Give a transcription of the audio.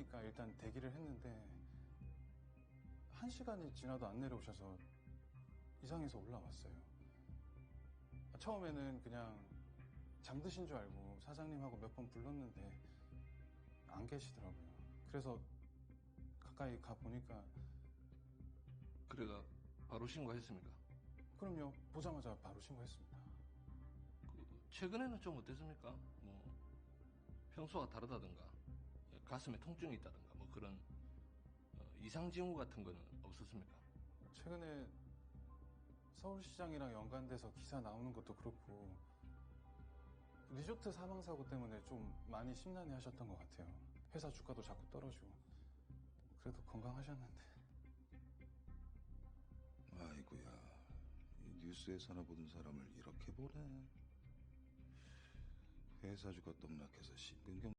내리니까 일단 대기를 했는데 한 시간이 지나도 안 내려오셔서 이상해서 올라왔어요. 처음에는 그냥 잠드신 줄 알고 사장님하고 몇 번 불렀는데 안 계시더라고요. 그래서 가까이 가 보니까 그래가 바로 신고했습니까? 그럼요 보자마자 바로 신고했습니다. 그 최근에는 좀 어땠습니까? 뭐 평소와 다르다든가 가슴에 통증이 있다든가 뭐 그런 어, 이상 징후 같은 거는 없었습니까? 최근에 서울시장이랑 연관돼서 기사 나오는 것도 그렇고 리조트 사망 사고 때문에 좀 많이 심란해 하셨던 것 같아요. 회사 주가도 자꾸 떨어지고 그래도 건강하셨는데 아이고야, 이 뉴스에서나 보던 사람을 이렇게 보네. 회사 주가 떡락해서 심근경